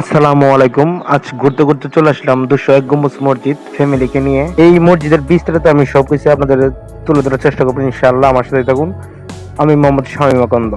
আসসালামু আলাইকুম। আজ ঘুরতে ঘুরতে চলে আসলাম দুশো এক গম্বুজ মসজিদ ফ্যামিলিকে নিয়ে। এই মসজিদের বিস্তারিত আমি সবকিছু আপনাদের তুলে ধরার চেষ্টা করব ইনশাআল্লাহ। আমার সাথে থাকুন। আমি মোহাম্মদ শামীম আকন্দ।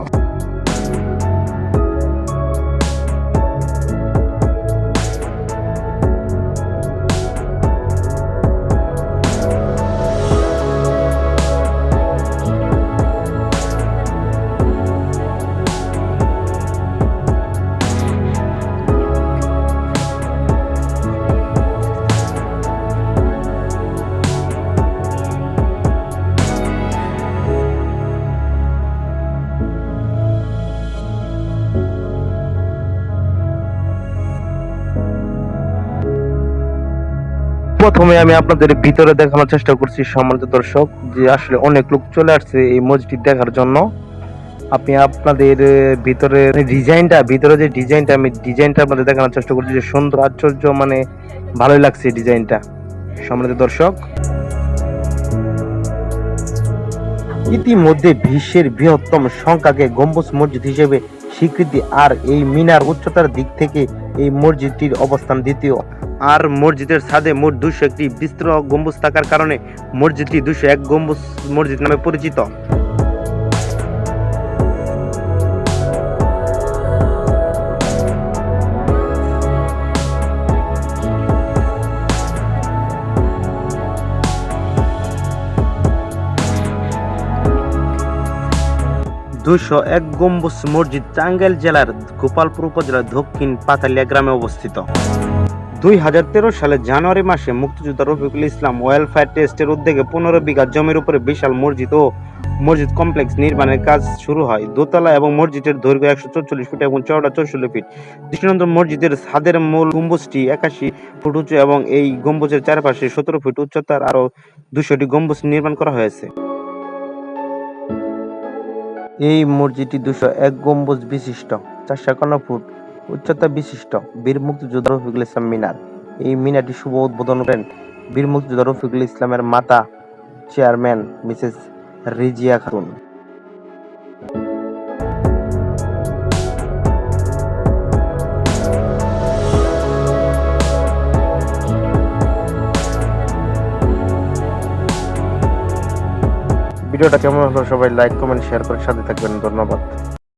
প্রথমে আমি আপনাদের ভিতরে দেখানোর চেষ্টা করছি সম্মানিত দর্শক, যে আসলে অনেক লোক চলে আসছে এই মসজিদ দেখার জন্য। আপনি আপনাদের ভিতরে ডিজাইনটা, ভিতরে যে ডিজাইনটা, আমি ডিজাইনটা আপনাদের দেখানোর চেষ্টা করছি, যে সুন্দর, আশ্চর্য মানে ভালোই লাগছে ডিজাইনটা। সম্মানিত দর্শক। ইতিমধ্যে বিশ্বের বৃহত্তম সংখ্যাকে গম্বুজ মসজিদ হিসেবে স্বীকৃতি, আর এই মিনার উচ্চতার দিক থেকে এই মসজিদটির অবস্থান দ্বিতীয়। আর মসজিদের ছাদে মোট দুশো একটি বিস্তৃত গম্বুজ থাকার কারণে মসজিদটি দুশো এক গম্বুজ মসজিদ নামে পরিচিত। দুশো এক গম্বুজ মসজিদ টাঙ্গাইল জেলার গোপালপুর উপজেলার দক্ষিণ পাতালিয়া গ্রামে অবস্থিত। দুই হাজার তেরো সালের জানুয়ারি মাসে মুক্তিযোদ্ধা রফিকুল ইসলাম ওয়েলফেয়ার ট্রাস্টের উদ্যোগে পনেরো বিঘা জমির উপরে বিশাল মসজিদ ও মসজিদ কমপ্লেক্স নির্মাণের কাজ শুরু হয়। দোতলা এবং মসজিদের দৈর্ঘ্য একশো চল্লিশ ফিট এবং চওড়া চৌষট্টি ফিট। দৃষ্টিনন্দন মসজিদের ছাদের মূল গম্বুজটি একাশি ফুট উঁচু এবং এই গম্বুজের চারপাশে সতেরো ফিট উচ্চতার আরও দুশোটি গম্বুজ নির্মাণ করা হয়েছে। এই মসজিদটি দুশো এক গম্বুজ বিশিষ্ট, চারশো একান্ন ফুট উচ্চতা বিশিষ্ট, বীর মুক্তিযোদ্ধা রফিকুল ইসলাম মিনার। এই মিনারটি শুভ উদ্বোধন করেন বীর মুক্তিযোদ্ধা রফিকুল ইসলামের মাতা চেয়ারম্যান মিসেস রিজিয়া খাতুন। ভিডিওটা কেমন হলো সবাই লাইক কমেন্ট শেয়ার করে সাথে থাকবেন। ধন্যবাদ।